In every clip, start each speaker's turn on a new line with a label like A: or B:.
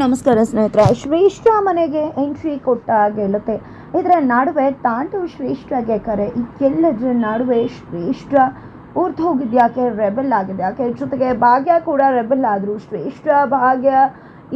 A: ನಮಸ್ಕಾರ ಸ್ನೇಹಿತರೆ, ಶ್ರೇಷ್ಠ ಮನೆಗೆ ಎಂಟ್ರಿ ಕೊಟ್ಟ ಗೆಳತೆ ಇದರ ನಡುವೆ ತಾಂಡವ್ ಶ್ರೇಷ್ಠಗೆ ಕರೆ ಈ ಎಲ್ಲದರ ನಡುವೆ ಶ್ರೇಷ್ಠ ಊರ್ದು ಹೋಗಿದ್ದು ಯಾಕೆ ರೆಬೆಲ್ ಆಗಿದೆ ಯಾಕೆ ಜೊತೆಗೆ ಭಾಗ್ಯ ಕೂಡ ರೆಬೆಲ್ ಆದರು ಶ್ರೇಷ್ಠ ಭಾಗ್ಯ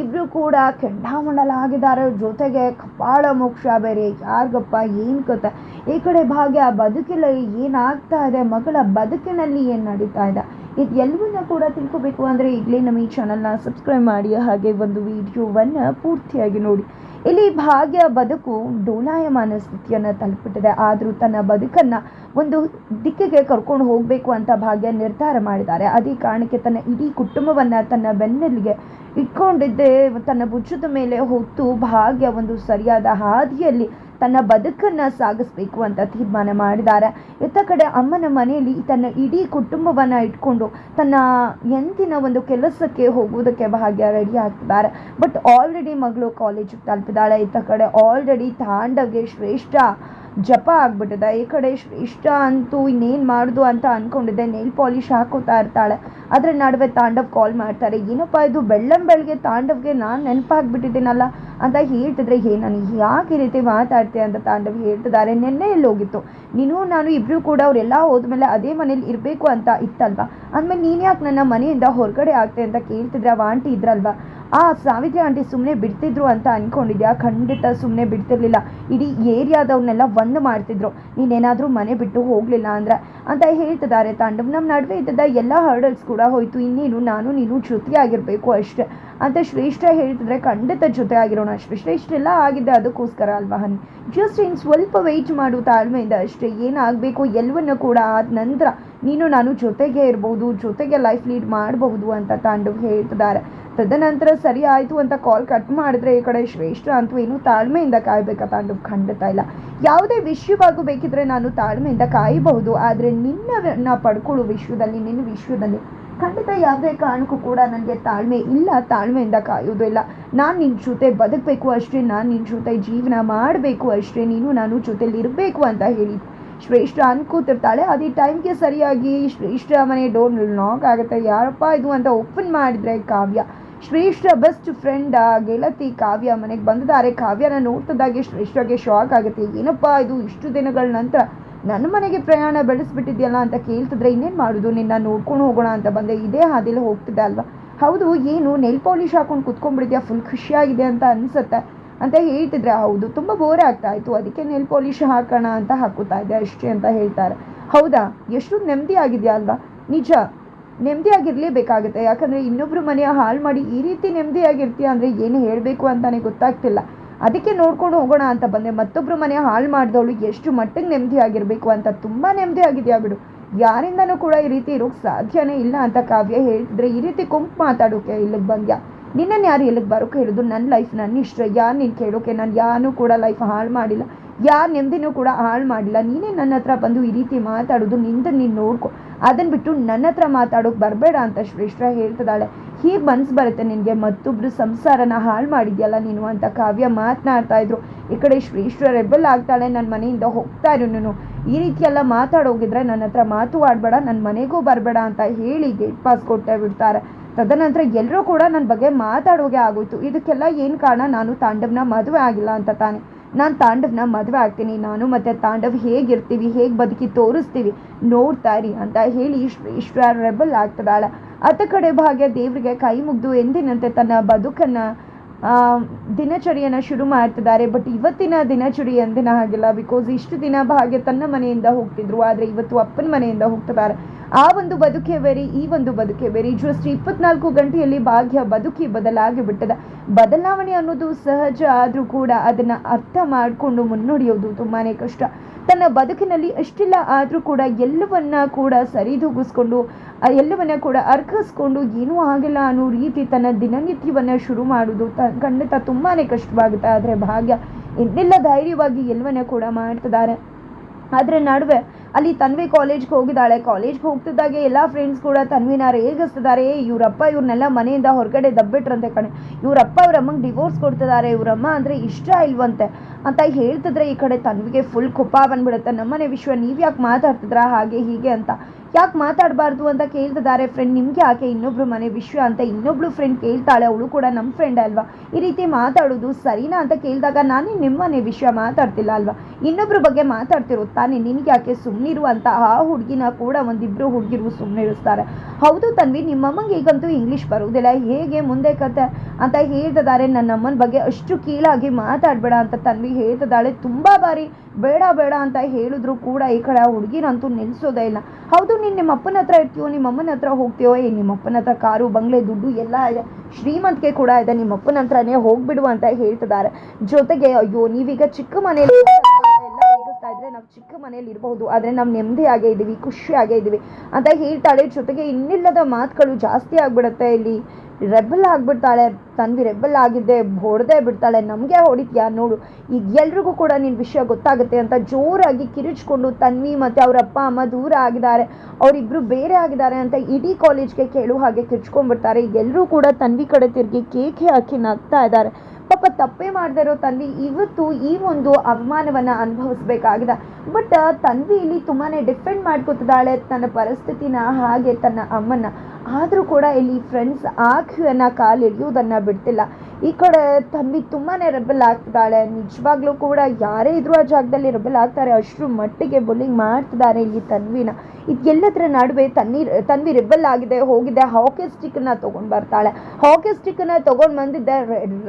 A: ಇಬ್ಬರು ಕೂಡ ಕೆಂಡಾಮಂಡಲ ಆಗಿದ್ದಾರೆ ಜೊತೆಗೆ ಕಪಾಳ ಮೋಕ್ಷ ಬೇರೆ ಯಾರಿಗಪ್ಪ ಏನು ಕತೆ ಈ ಕಡೆ ಭಾಗ್ಯ ಬದುಕಿಲ್ಲ, ಏನಾಗ್ತಾ ಇದೆ? ಮಗಳ ಬದುಕಿನಲ್ಲಿ ಏನು ನಡೀತಾ ಇದೆ? ಇದು ಎಲ್ಲವನ್ನ ಕೂಡ ತಿಳ್ಕೊಬೇಕು ಅಂದರೆ ಈಗಲೇ ನಮ್ಮ ಈ ಚಾನಲ್ನ ಸಬ್ಸ್ಕ್ರೈಬ್ ಮಾಡಿ, ಹಾಗೆ ಒಂದು ವಿಡಿಯೋವನ್ನು ಪೂರ್ತಿಯಾಗಿ ನೋಡಿ. ಇಲ್ಲಿ ಭಾಗ್ಯ ಬದುಕು ಡೋಲಾಯಮಾನ ಸ್ಥಿತಿಯನ್ನು ತಲುಪಿಟ್ಟಿದೆ ಆದರೂ ತನ್ನ ಬದುಕನ್ನು ಒಂದು ದಿಕ್ಕಿಗೆ ಕರ್ಕೊಂಡು ಹೋಗಬೇಕು ಅಂತ ಭಾಗ್ಯ ನಿರ್ಧಾರ ಮಾಡಿದ್ದಾರೆ. ಅದೇ ಕಾರಣಕ್ಕೆ ತನ್ನ ಇಡೀ ಕುಟುಂಬವನ್ನು ತನ್ನ ಬೆನ್ನಲ್ಲಿಗೆ ಇಟ್ಕೊಂಡಿದ್ದೇ ತನ್ನ ಭುಜದ ಮೇಲೆ ಹೊತ್ತು ಭಾಗ್ಯ ಒಂದು ಸರಿಯಾದ ಹಾದಿಯಲ್ಲಿ ತನ್ನ ಬದುಕನ್ನು ಸಾಗಿಸ್ಬೇಕು ಅಂತ ತೀರ್ಮಾನ ಮಾಡಿದ್ದಾರೆ. ಇತ್ತ ಕಡೆ ಅಮ್ಮನ ಮನೆಯಲ್ಲಿ ತನ್ನ ಇಡೀ ಕುಟುಂಬವನ್ನು ಇಟ್ಕೊಂಡು ತನ್ನ ಎಂತಿನ ಒಂದು ಕೆಲಸಕ್ಕೆ ಹೋಗುವುದಕ್ಕೆ ಭಾಗ್ಯ ರೆಡಿ ಆಗ್ತಿದ್ದಾರೆ. ಬಟ್ ಆಲ್ರೆಡಿ ಮಗಳು ಕಾಲೇಜಿಗೆ ತಲುಪಿದ್ದಾಳೆ. ಇತ್ತ ಕಡೆ ಆಲ್ರೆಡಿ ತಾಂಡವ್ಗೆ ಶ್ರೇಷ್ಠ ಜಪ ಆಗ್ಬಿಟ್ಟಿದೆ. ಈ ಕಡೆ ಶ್ರೇಷ್ಠ ಅಂತೂ ಇನ್ನೇನು ಮಾಡೋದು ಅಂತ ಅಂದ್ಕೊಂಡಿದ್ದೆ ನೇಲ್ ಪಾಲಿಶ್ ಹಾಕೋತಾ ಇರ್ತಾಳೆ. ಅದರ ನಡುವೆ ತಾಂಡವ್ ಕಾಲ್ ಮಾಡ್ತಾರೆ. ಏನಪ್ಪ ಇದು ಬೆಳ್ಳಂ ಬೆಳಗ್ಗೆ ತಾಂಡವ್ಗೆ ನಾನು ನೆನಪಾಗ್ಬಿಟ್ಟಿದ್ದೀನಲ್ಲ. ಅಂತ ಹೇಳ್ತಿದ್ರೆ, ಹೇ, ನಾನು ಯಾಕೆ ಈ ರೀತಿ ಮಾತಾಡ್ತೀಯ ಅಂತ ತಾಂಡವ್ ಹೇಳ್ತಿದ್ದಾರೆ. ನಿನ್ನೆ ಎಲ್ಲೋಗಿತ್ತು. ನೀನು ನಾನು ಇಬ್ರು ಕೂಡ ಅವರೆಲ್ಲ ಹೋದ್ಮೇಲೆ ಅದೇ ಮನೇಲಿ ಇರಬೇಕು ಅಂತ ಇತ್ತಲ್ವಾ? ಅಂದಮೇಲೆ ನೀನು ಯಾಕೆ ನನ್ನ ಮನೆಯಿಂದ ಹೊರಗಡೆ ಆಗ್ತೆ ಅಂತ ಕೇಳ್ತಿದ್ರೆ, ಅವ ಆಂಟಿ ಇದ್ರಲ್ವಾ? ಆ ಸಾವಿತ್ರಿ ಆಂಟಿ ಸುಮ್ಮನೆ ಬಿಡ್ತಿದ್ರು ಅಂತ ಅಂದ್ಕೊಂಡಿದ್ಯಾ ಖಂಡಿತ ಸುಮ್ಮನೆ ಬಿಡ್ತಿರ್ಲಿಲ್ಲ. ಇಡೀ ಏರಿಯಾದವ್ರನ್ನೆಲ್ಲ ಒಂದು ಮಾಡ್ತಿದ್ರು. ನೀನೇನಾದರೂ ಮನೆ ಬಿಟ್ಟು ಹೋಗಲಿಲ್ಲ ಅಂದ್ರೆ? ಅಂತ ಹೇಳ್ತಿದ್ದಾರೆ ತಾಂಡವ್. ನಮ್ಮ ನಡುವೆ ಇದ್ದ ಎಲ್ಲ ಹರ್ಡಲ್ಸ್ ಕೂಡ ಹೋಯ್ತು. ಇನ್ನೇನು ನಾನು, ನೀನು ಜೊತೆಯಾಗಿರಬೇಕು ಅಷ್ಟೇ. ಅಂತ ಶ್ರೇಷ್ಠ ಹೇಳ್ತಿದ್ರೆ ಖಂಡಿತ ಜೊತೆ ಆಗಿರೋಣ. ಶ್ರೇಷ್ಠ ಎಲ್ಲ ಆಗಿದೆ. ಅದಕ್ಕೋಸ್ಕರ ಅಲ್ವಾ ಹನಿ? ಜಸ್ಟ್ ಇನ್ನು ಸ್ವಲ್ಪ ವೆಯ್ಟ್ ಮಾಡು ತಾಳ್ಮೆಯಿಂದ ಅಷ್ಟೇ. ಏನಾಗಬೇಕು ಎಲ್ಲವನ್ನು ಕೂಡ ಆದ ನಂತರ ನೀನು ನಾನು ಜೊತೆಗೆ ಇರ್ಬೋದು, ಜೊತೆಗೆ ಲೈಫ್ ಲೀಡ್ ಮಾಡಬಹುದು ಅಂತ ತಾಂಡವ್ ಹೇಳ್ತಿದ್ದಾರೆ. ತದನಂತರ ಸರಿ ಆಯಿತು ಅಂತ ಕಾಲ್ ಕಟ್ ಮಾಡಿದ್ರೆ ಈ ಕಡೆ ಶ್ರೇಷ್ಠ ಅಂತೂ ಏನು ತಾಳ್ಮೆಯಿಂದ ಕಾಯಬೇಕಾ ತಾಂಡವ್ ಖಂಡಿತ ಇಲ್ಲ. ಯಾವುದೇ ವಿಷಯವಾಗೂ ಬೇಕಿದ್ರೆ ನಾನು ತಾಳ್ಮೆಯಿಂದ ಕಾಯಬಹುದು, ಆದರೆ ನಿನ್ನ ಪಡ್ಕೊಳ್ಳೋ ವಿಶ್ವದಲ್ಲಿ, ನಿನ್ನ ವಿಶ್ವದಲ್ಲಿ. ಖಂಡಿತ ಯಾವುದೇ ಕಾರಣಕ್ಕೂ ಕೂಡ ನನಗೆ ತಾಳ್ಮೆ ಇಲ್ಲ, ತಾಳ್ಮೆಯಿಂದ ಕಾಯೋದು ಇಲ್ಲ. ನಾನು ನಿನ್ನ ಜೊತೆ ಬದುಕಬೇಕು ಅಷ್ಟೇ, ನಾನು ನಿನ್ನ ಜೊತೆ ಜೀವನ ಮಾಡಬೇಕು ಅಷ್ಟೇ, ನೀನು ನಾನು ಜೊತೆಲಿ ಇರಬೇಕು ಅಂತ ಹೇಳಿ. ಶ್ರೇಷ್ಠ ಅನ್ಕೋತಿರ್ತಾಳೆ, ಅದೇ ಟೈಮ್ಗೆ ಸರಿಯಾಗಿ ಶ್ರೇಷ್ಠ ಮನೆ ಡೋರ್ ಲಾಕ್ ಆಗುತ್ತೆ. ಯಾರಪ್ಪ ಇದು ಅಂತ ಓಪನ್ ಮಾಡಿದ್ರೆ ಕಾವ್ಯ. ಶ್ರೇಷ್ಠ ಬೆಸ್ಟ್ ಫ್ರೆಂಡ್ ಗೆಳತಿ ಕಾವ್ಯ ಮನೆಗೆ ಬಂದಿದ್ದಾರೆ. ಕಾವ್ಯನ ನೋಡ್ತಿದ್ದಾಗೆ ಶ್ರೇಷ್ಠಗೆ ಶಾಕ್ ಆಗುತ್ತೆ. ಏನಪ್ಪ ಇದು ಇಷ್ಟು ದಿನಗಳ ನಂತರ ನನ್ನ ಮನೆಗೆ ಪ್ರಯಾಣ ಬೆಳೆಸ್ಬಿಟ್ಟಿದ್ಯಲ್ಲ ಅಂತ ಕೇಳ್ತಿದ್ರೆ ಇನ್ನೇನು ಮಾಡೋದು? ನಿನ್ನ ನೋಡ್ಕೊಂಡು ಹೋಗೋಣ ಅಂತ ಬಂದೆ. ಇದೇ ಹಾದಿಲಿ ಹೋಗ್ತಿದ್ದೆ ಅಲ್ವಾ? ಹೌದು, ಏನು ನೆಲ್ ಪಾಲಿಶ್ ಹಾಕೊಂಡು ಕುತ್ಕೊಂಡ್ಬಿಟ್ಟಿದ್ಯಾ? ಫುಲ್ ಖುಷಿಯಾಗಿದೆ ಅಂತ ಅನಿಸುತ್ತೆ ಅಂತ ಹೇಳ್ತಿದ್ರೆ ಹೌದು. ತುಂಬ ಬೋರ್ ಆಗ್ತಾ ಇತ್ತು. ಅದಕ್ಕೆ ನೆಲ್ ಪಾಲಿಷ್ ಹಾಕೋಣ ಅಂತ ಹಾಕುತ್ತಾ ಇದ್ದೆ ಅಷ್ಟೇ ಅಂತ ಹೇಳ್ತಾರೆ. ಹೌದಾ? ಎಷ್ಟು ನೆಮ್ಮದಿ ಆಗಿದೆಯಾ ಅಲ್ವಾ? ನಿಜ ನೆಮ್ಮದಿಯಾಗಿರಲೇಬೇಕಾಗುತ್ತೆ. ಯಾಕಂದರೆ ಇನ್ನೊಬ್ಬರು ಮನೆಯ ಹಾಳು ಮಾಡಿ ಈ ರೀತಿ ನೆಮ್ಮದಿಯಾಗಿರ್ತೀಯ ಅಂದರೆ ಏನು ಹೇಳಬೇಕು ಅಂತಲೇ ಗೊತ್ತಾಗ್ತಿಲ್ಲ. ಅದಕ್ಕೆ ನೋಡ್ಕೊಂಡು ಹೋಗೋಣ ಅಂತ ಬಂದೆ. ಮತ್ತೊಬ್ಬರು ಮನೆ ಹಾಳು ಮಾಡಿದವಳು ಎಷ್ಟು ಮಟ್ಟಿಗೆ ನೆಮ್ಮದಿಯಾಗಿರಬೇಕು ಅಂತ ತುಂಬ ನೆಮ್ಮದಿ ಆಗಿದೆಯಾ ಬಿಡು. ಯಾರಿಂದನೂ ಕೂಡ ಈ ರೀತಿ ಇರೋಕ್ಕೆ ಸಾಧ್ಯನೇ ಇಲ್ಲ ಅಂತ ಕಾವ್ಯ ಹೇಳಿದ್ರೆ ಈ ರೀತಿ ಕುಂಪ್ ಮಾತಾಡೋಕೆ ಇಲ್ಲಿಗೆ ಬಂದ್ಯ? ನಿನ್ನನ್ನು ಯಾರು ಇಲ್ಲಿಗೆ ಬರೋಕೆ ಹೇಳೋದು? ನನ್ನ ಲೈಫ್ ನನ್ನ ಇಷ್ಟ. ಯಾರು ನೀನು ಕೇಳೋಕೆ? ನಾನು ಯಾರು ಕೂಡ ಲೈಫ್ ಹಾಳು ಮಾಡಿಲ್ಲ. ಯಾರು ನೆಮ್ಮದಿನೂ ಕೂಡ ಹಾಳು ಮಾಡಿಲ್ಲ. ನೀನೇ ನನ್ನ ಹತ್ರ ಬಂದು ಈ ರೀತಿ ಮಾತಾಡೋದು, ನಿಂದ ನೀನು ನೋಡ್ಕೊ. ಅದನ್ನು ಬಿಟ್ಟು ನನ್ನ ಹತ್ರ ಮಾತಾಡೋಕೆ ಬರಬೇಡ ಅಂತ ಶ್ರೇಷ್ಠ ಹೇಳ್ತಿದ್ದಾಳೆ. ಹೀಗೆ ಮನ್ಸು ಬರುತ್ತೆ ನಿನಗೆ ಮತ್ತೊಬ್ಬರು ಸಂಸಾರನ ಹಾಳು ಮಾಡಿದ್ಯಲ್ಲ ನೀನು ಅಂತ ಕಾವ್ಯ ಮಾತನಾಡ್ತಾ ಇದ್ರು. ಈ ಕಡೆ ಶ್ರೇಷ್ಠ ರೆಬಲ್ ಆಗ್ತಾಳೆ ನನ್ನ ಮನೆಯಿಂದ ಹೋಗ್ತಾ ಇರು ನೀನು. ಈ ರೀತಿ ಎಲ್ಲ ಮಾತಾಡೋಗಿದ್ರೆ ನನ್ನ ಹತ್ರ ಮಾತು ಆಡಬೇಡ ನನ್ನ ಮನೆಗೂ ಬರಬೇಡ ಅಂತ ಹೇಳಿ ಗೇಟ್ ಪಾಸ್ ಕೊಟ್ಟೆ ಬಿಡ್ತಾರೆ. ತದನಂತರ ಎಲ್ಲರೂ ಕೂಡ ನನ್ನ ಬಗ್ಗೆ ಮಾತಾಡೋಗೆ ಆಗೋಯ್ತು. ಇದಕ್ಕೆಲ್ಲ ಏನು ಕಾರಣ? ನಾನು ತಾಂಡವ್ನ ಮದುವೆ ಆಗಿಲ್ಲ ಅಂತ ತಾನೆ. ನಾನು ತಾಂಡವ್ನ ಮದುವೆ ಆಗ್ತೀನಿ, ನಾನು ಮತ್ತು ತಾಂಡವ್ ಹೇಗಿರ್ತೀವಿ, ಹೇಗೆ ಬದುಕಿ ತೋರಿಸ್ತೀವಿ, ನೋಡ್ತಾ ಇರಿ ಅಂತ ಹೇಳಿ ಶ್ರೇಷ್ಠ ರೆಬಲ್ ಆಗ್ತದಾಳೆ. ಅತ್ತ ಕಡೆ ಭಾಗ್ಯ ದೇವರಿಗೆ ಕೈ ಮುಗ್ದು ಎಂದಿನಂತೆ ತನ್ನ ಬದುಕನ್ನು ದಿನಚರಿಯನ್ನು ಶುರು ಮಾಡ್ತಿದ್ದಾರೆ. ಬಟ್ ಇವತ್ತಿನ ದಿನಚರಿ ಎಂದಿನ ಹಾಗಿಲ್ಲ ಬಿಕಾಸ್ ಇಷ್ಟು ದಿನ ಭಾಗ್ಯ ತನ್ನ ಮನೆಯಿಂದ ಹೋಗ್ತಿದ್ರು, ಆದರೆ ಇವತ್ತು ಅಪ್ಪನ ಮನೆಯಿಂದ ಹೋಗ್ತಿದ್ದಾರೆ. ಆ ಒಂದು ಬದುಕೇ ಬೇರೆ, ಈ ಒಂದು ಬದುಕೇ ಬೇರೆ. ಜಸ್ಟ್ ಇಪ್ಪತ್ನಾಲ್ಕು ಗಂಟೆಯಲ್ಲಿ ಭಾಗ್ಯ ಬದುಕಿ ಬದಲಾಗಿ ಬಿಟ್ಟದ. ಬದಲಾವಣೆ ಅನ್ನೋದು ಸಹಜ ಆದರೂ ಕೂಡ ಅದನ್ನ ಅರ್ಥ ಮಾಡಿಕೊಂಡು ಮುನ್ನಡೆಯೋದು ತುಂಬಾ ಕಷ್ಟ. ತನ್ನ ಬದುಕಿನಲ್ಲಿ ಅಷ್ಟಿಲ್ಲ ಆದರೂ ಕೂಡ ಎಲ್ಲವನ್ನ ಕೂಡ ಸರಿದೂಗಿಸ್ಕೊಂಡು ಎಲ್ಲವನ್ನ ಕೂಡ ಅರ್ಕಿಸ್ಕೊಂಡು ಏನೂ ಆಗಿಲ್ಲ ಅನ್ನೋ ರೀತಿ ತನ್ನ ದಿನನಿತ್ಯವನ್ನ ಶುರು ಮಾಡೋದು ತ ಖಂಡಿತ ತುಂಬಾ ಕಷ್ಟವಾಗುತ್ತೆ. ಆದರೆ ಭಾಗ್ಯ ಇನ್ನೆಲ್ಲ ಧೈರ್ಯವಾಗಿ ಎಲ್ಲವನ್ನ ಕೂಡ ಮಾಡ್ತಿದ್ದಾರೆ. ಆದರೆ ನಡುವೆ ಅಲ್ಲಿ ತನ್ವಿ ಕಾಲೇಜ್ಗೆ ಹೋಗಿದ್ದಾಳೆ. ಕಾಲೇಜ್ಗೆ ಹೋಗ್ತಿದ್ದಾಗೆ ಎಲ್ಲ ಫ್ರೆಂಡ್ಸ್ ಕೂಡ ತನ್ವಿನ ರೇಗಿಸ್ತಿದ್ದಾರೆ. ಇವರಪ್ಪ ಇವ್ರನ್ನೆಲ್ಲ ಮನೆಯಿಂದ ಹೊರಗಡೆ ದಬ್ಬಿಟ್ರಂತೆ ಕಣೆ. ಇವರಪ್ಪ ಅವ್ರ ಅಮ್ಮಂಗೆ ಡಿವೋರ್ಸ್ ಕೊಡ್ತಿದ್ದಾರೆ. ಇವರಮ್ಮ ಅಂದರೆ ಇಷ್ಟ ಇಲ್ವಂತೆ ಅಂತ ಹೇಳ್ತಿದ್ರೆ ಈ ಕಡೆ ತನ್ವಿಗೆ ಫುಲ್ ಕುಪ್ಪ ಬಂದ್ಬಿಡುತ್ತೆ. ನಮ್ಮನೆ ವಿಶ್ವ ನೀವು ಯಾಕೆ ಮಾತಾಡ್ತಿದ್ರ ಹಾಗೆ ಹೀಗೆ ಅಂತ. ಯಾಕೆ ಮಾತಾಡಬಾರ್ದು ಅಂತ ಕೇಳ್ತಿದ್ದಾರೆ ಫ್ರೆಂಡ್ ನಿಮಗೆ ಯಾಕೆ ಇನ್ನೊಬ್ರು ಮನೆ ವಿಷಯ ಅಂತ ಇನ್ನೊಬ್ಳು ಫ್ರೆಂಡ್ ಕೇಳ್ತಾಳೆ, ಅವಳು ಕೂಡ ನಮ್ಮ ಫ್ರೆಂಡ್ ಅಲ್ವಾ? ಈ ರೀತಿ ಮಾತಾಡೋದು ಸರಿನಾ ಅಂತ ಕೇಳಿದಾಗ ನಾನೇ ನಿಮ್ಮ ಮನೆ ವಿಷಯ ಮಾತಾಡ್ತಿಲ್ಲ ಅಲ್ವಾ? ಇನ್ನೊಬ್ರ ಬಗ್ಗೆ ಮಾತಾಡ್ತಿರೋ ತಾನೇ, ನಿನಗೆ ಯಾಕೆ ಸುಮ್ಮನಿರು ಅಂತ ಆ ಹುಡುಗಿನ ಕೂಡ ಒಂದಿಬ್ರು ಹುಡುಗಿರು ಸುಮ್ಮನಿರಿಸ್ತಾರೆ ಹೌದು ತನ್ವಿ, ನಿಮ್ಮಮ್ಮಂಗೆ ಈಗಂತೂ ಇಂಗ್ಲೀಷ್ ಬರುವುದಿಲ್ಲ ಹೇಗೆ ಮುಂದೆ ಕತೆ ಅಂತ ಹೇಳ್ತಿದ್ದಾರೆ. ನನ್ನ ಅಮ್ಮನ ಬಗ್ಗೆ ಅಷ್ಟು ಕೀಳಾಗಿ ಮಾತಾಡಬೇಡ ಅಂತ ತನ್ವಿ ಹೇಳ್ತಿದ್ದಾಳೆ. ತುಂಬ ಬಾರಿ ಬೇಡ ಬೇಡ ಅಂತ ಹೇಳಿದ್ರು ಕೂಡ ಈ ಕಡೆ ಆ ಹುಡುಗಿನಂತೂ ನಿಲ್ಲಿಸೋದೇ ಇಲ್ಲ. ಹೌದು ನೀನು ನಿಮ್ಮ ಅಪ್ಪನ ಹತ್ರ ಇರ್ತೀಯೋ, ನಿಮ್ಮ ಅಮ್ಮನ ಹತ್ರ ಹೋಗ್ತೀಯೋ, ಏ, ನಿಮ್ಮ ಅಪ್ಪನ ಹತ್ರ ಕಾರು, ಬಂಗ್ಲೆ, ದುಡ್ಡು ಎಲ್ಲ ಇದೆ. ಶ್ರೀಮಂತಿಕೆ ಕೂಡ ಇದೆ, ನಿಮ್ಮ ಅಪ್ಪನ ಹತ್ರನೇ ಹೋಗ್ಬಿಡು ಅಂತ ಹೇಳ್ತಿದ್ದಾರೆ. ಜೊತೆಗೆ, ಅಯ್ಯೋ, ನೀವೀಗ ಚಿಕ್ಕ ಮನೇಲಿ ಚಿಕ್ಕ ಮನೆಯಲ್ಲಿ ಇರಬಹುದು, ಆದರೆ ನಾವು ನೆಮ್ಮದಿಯಾಗೇ ಇದ್ದೀವಿ ಖುಷಿಯಾಗೇ ಇದ್ದೀವಿ ಅಂತ ಹೇಳ್ತಾಳೆ. ಜೊತೆಗೆ ಇನ್ನಿಲ್ಲದ ಮಾತುಗಳು ಜಾಸ್ತಿ ಆಗಿಬಿಡುತ್ತೆ ಇಲ್ಲಿ. ರೆಬಲ್ ಆಗಿಬಿಡ್ತಾಳೆ, ತನ್ವಿ ರೆಬಲ್ ಆಗಿದ್ದೆ, ಹೊಡೆದೇ ಬಿಡ್ತಾಳೆ. ನಮಗೆ ಹೊಡಿತೀಯಾ? ನೋಡು, ಈಗ ಎಲ್ರಿಗೂ ಕೂಡ ನಿನ್ನ ವಿಷಯ ಗೊತ್ತಾಗುತ್ತೆ ಅಂತ ಜೋರಾಗಿ ಕಿರಿಚ್ಕೊಂಡು ತನ್ವಿ ಮತ್ತು ಅವ್ರ ಅಪ್ಪ, ಅಮ್ಮ ದೂರ ಆಗಿದ್ದಾರೆ. ಅವರಿಬ್ಬರು ಬೇರೆ ಆಗಿದ್ದಾರೆ ಅಂತ ಇಡೀ ಕಾಲೇಜ್ಗೆ ಕೇಳು ಹಾಗೆ ಕಿರ್ಚ್ಕೊಂಡ್ಬಿಡ್ತಾರೆ. ಈಗ ಎಲ್ಲರೂ ಕೂಡ ತನ್ವಿ ಕಡೆ ತಿರುಗಿ ಕೇಕೆ ಹಾಕಿ ನಗ್ತಾ ಇದ್ದಾರೆ. ಪಾಪ ತಪ್ಪೇ ಮಾಡದೇ ಇರೋ ತನ್ವಿ ಇವತ್ತು ಈ ಒಂದು ಅವಮಾನವನ್ನು ಅನುಭವಿಸ್ಬೇಕಾಗಿದೆ. ಬಟ್ ತನ್ವಿ ಇಲ್ಲಿ ತುಂಬಾ ಡಿಫೆಂಡ್ ಮಾಡ್ಕೊತಿದ್ದಾಳೆ ತನ್ನ ಪರಿಸ್ಥಿತಿನ ಹಾಗೆ ತನ್ನ ಅಮ್ಮನ ಆದರೂ ಕೂಡ ಇಲ್ಲಿ ಫ್ರೆಂಡ್ಸ್ ಆ ಕಾಲು ಹಿಡಿಯುವುದನ್ನು ಬಿಡ್ತಿಲ್ಲ. ಈ ಕಡೆ ತನ್ವಿ ತುಂಬಾ ರೆಬಲ್ ಆಗ್ತಿದ್ದಾಳೆ. ನಿಜವಾಗ್ಲೂ ಕೂಡ ಯಾರೇ ಇದ್ರೂ ಆ ಜಾಗದಲ್ಲಿ ರೆಬಲ್ ಆಗ್ತಾರೆ. ಅಷ್ಟು ಮಟ್ಟಿಗೆ ಬುಲ್ಲಿಂಗ್ ಮಾಡ್ತಿದ್ದಾರೆ ಇಲ್ಲಿ ತನ್ವಿನ. ಇದೆಲ್ಲದರ ನಡುವೆ ತನ್ನಿ, ತನ್ವಿ ರೆಬಲ್ ಆಗಿದೆ, ಹೋಗಿದೆ. ಹಾಕಿ ಸ್ಟಿಕ್ಕನ್ನ ತೊಗೊಂಡು ಬರ್ತಾಳೆ. ಹಾಕಿ ಸ್ಟಿಕ್ಕನ್ನ ತೊಗೊಂಡು ಬಂದಿದ್ದೆ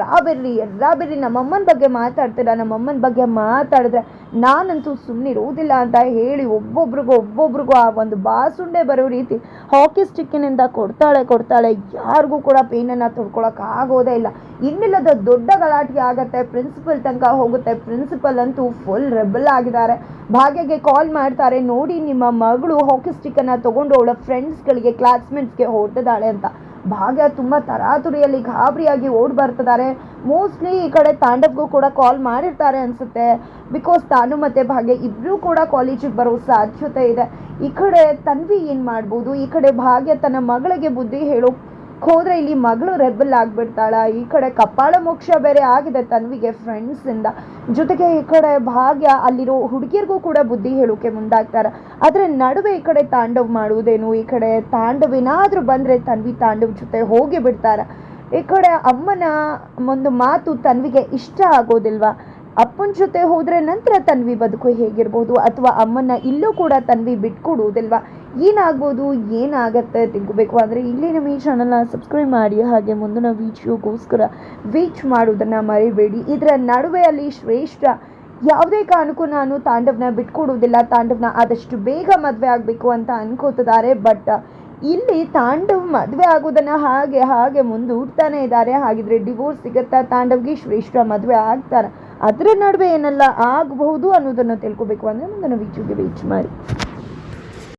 A: ರಾಬೆರ್ರಿ ರಾಬೆರ್ರಿ ನಮ್ಮಮ್ಮನ ಬಗ್ಗೆ ಮಾತಾಡ್ತೀರಾ? ನಮ್ಮಮ್ಮನ ಬಗ್ಗೆ ಮಾತಾಡಿದ್ರೆ ನಾನಂತೂ ಸುಮ್ಮನಿರುವುದಿಲ್ಲ ಅಂತ ಹೇಳಿ ಒಬ್ಬೊಬ್ರಿಗೂ ಒಬ್ಬೊಬ್ರಿಗೂ ಆ ಒಂದು ಬಾಸುಂಡೆ ಬರೋ ರೀತಿ ಹಾಕಿ ಸ್ಟಿಕ್ಕಿನಿಂದ ಕೊಡ್ತಾಳೆ ಕೊಡ್ತಾಳೆ ಯಾರಿಗೂ ಕೂಡ ಪೇನನ್ನು ತೊಡ್ಕೊಳಕ್ಕೆ ಆಗೋದೇ ಇಲ್ಲ. ಇನ್ನಿಲ್ಲದ ದೊಡ್ಡ ಗಲಾಟೆ ಆಗುತ್ತೆ ಪ್ರಿನ್ಸಿಪಲ್ ತನಕ ಹೋಗುತ್ತೆ ಪ್ರಿನ್ಸಿಪಲ್ ಅಂತೂ ಫುಲ್ ರೆಬಲ್ ಆಗಿದ್ದಾರೆ. ಭಾಗ್ಯಗೆ ಕಾಲ್ ಮಾಡ್ತಾರೆ, ನೋಡಿ ನಿಮ್ಮ ಮಗಳು ಹಾಕಿ ಸ್ಟಿಕ್ಕನ್ನು ತೊಗೊಂಡು ಅವಳ ಫ್ರೆಂಡ್ಸ್ಗಳಿಗೆ ಕ್ಲಾಸ್ಮೇಟ್ಸ್ಗೆ ಹೊಡೆದಾಳೆ ಅಂತ. ಭಾಗ್ಯ ತುಂಬ ತರಾತುರಿಯಲ್ಲಿ ಗಾಬರಿಯಾಗಿ ಓಡ್ ಬರ್ತಿದ್ದಾರೆ. ಮೋಸ್ಟ್ಲಿ ಈ ಕಡೆ ತಾಂಡವ್ಗೂ ಕೂಡ ಕಾಲ್ ಮಾಡಿರ್ತಾರೆ ಅನಿಸುತ್ತೆ. ಬಿಕಾಸ್ ತಾನು ಮತ್ತು ಭಾಗ್ಯ ಇಬ್ಬರೂ ಕೂಡ ಕಾಲೇಜಿಗೆ ಬರೋ ಸಾಧ್ಯತೆ ಇದೆ. ಈ ಕಡೆ ತನ್ವಿ ಏನು ಮಾಡ್ಬೋದು? ಈ ಕಡೆ ಭಾಗ್ಯ ತನ್ನ ಮಗಳಿಗೆ ಬುದ್ಧಿ ಹೇಳೋ ಹೋದ್ರೆ ಇಲ್ಲಿ ಮಗಳು ರೆಬಲ್ ಆಗ್ಬಿಡ್ತಾಳ. ಈ ಕಡೆ ಕಪಾಳ ಮೋಕ್ಷ ಬೇರೆ ಆಗಿದೆ ತನ್ವಿಗೆ ಫ್ರೆಂಡ್ಸಿಂದ ಜೊತೆಗೆ ಈ ಕಡೆ ಭಾಗ್ಯ, ಅಲ್ಲಿರೋ ಹುಡುಗಿಯರಿಗೂ ಕೂಡ ಬುದ್ಧಿ ಹೇಳೋಕೆ ಮುಂದಾಗ್ತಾರೆ. ಅದರ ನಡುವೆ ಈ ಕಡೆ ತಾಂಡವ್ ಮಾಡುವುದೇನು? ಈ ಕಡೆ ತಾಂಡವೇನಾದರೂ ಬಂದರೆ ತನ್ವಿ ತಾಂಡವ್ ಜೊತೆ ಹೋಗಿ ಬಿಡ್ತಾರೆ. ಈ ಕಡೆ ಅಮ್ಮನ ಒಂದು ಮಾತು ತನ್ವಿಗೆ ಇಷ್ಟ ಆಗೋದಿಲ್ವಾ? ಅಪ್ಪನ ಜೊತೆ ಹೋದರೆ ನಂತರ ತನ್ವಿ ಬದುಕು ಹೇಗಿರ್ಬೋದು? ಅಥವಾ ಅಮ್ಮನ ಇಲ್ಲೂ ಕೂಡ ತನ್ವಿ ಬಿಟ್ಕೊಡುವುದಿಲ್ವಾ? ಏನಾಗ್ಬೋದು ಏನಾಗತ್ತೆ ತಿಳ್ಕೊಬೇಕು. ಅಂದರೆ ಇಲ್ಲಿ ನಮ್ಮ ಈ ಚಾನಲ್ನ ಸಬ್ಸ್ಕ್ರೈಬ್ ಮಾಡಿ, ಹಾಗೆ ಮುಂದಿನ ವೀಡಿಯೋಗೋಸ್ಕರ ವೀಚ್ ಮಾಡೋದನ್ನು ಮರಿಬೇಡಿ. ಇದರ ನಡುವೆ ಅಲ್ಲಿ ಶ್ರೇಷ್ಠ ಯಾವುದೇ ಕಾರಣಕ್ಕೂ ನಾನು ತಾಂಡವನ ಬಿಟ್ಕೊಡುವುದಿಲ್ಲ. ತಾಂಡವನ ಆದಷ್ಟು ಬೇಗ ಮದುವೆ ಆಗಬೇಕು ಅಂತ ಅನ್ಕೋತಿದ್ದಾರೆ. ಬಟ್ ಇಲ್ಲಿ ತಾಂಡವ್ ಮದುವೆ ಆಗೋದನ್ನು ಹಾಗೆ ಹಾಗೆ ಮುಂದೂಡ್ತಾನೆ ಇದ್ದಾರೆ. ಹಾಗಿದ್ರೆ ಡಿವೋರ್ಸ್ ಸಿಗುತ್ತಾ? ತಾಂಡವ್ಗೆ ಶ್ರೇಷ್ಠ ಮದುವೆ ಆಗ್ತಾರೆ? ಅದರ ನಡುವೆ ಏನೆಲ್ಲ ಆಗಬಹುದು ಅನ್ನೋದನ್ನು ತಿಳ್ಕೊಬೇಕು. ಅಂದರೆ ಮುಂದಿನ ವೀಡಿಯೋಗೆ ವೀಚ್ ಮಾಡಿ.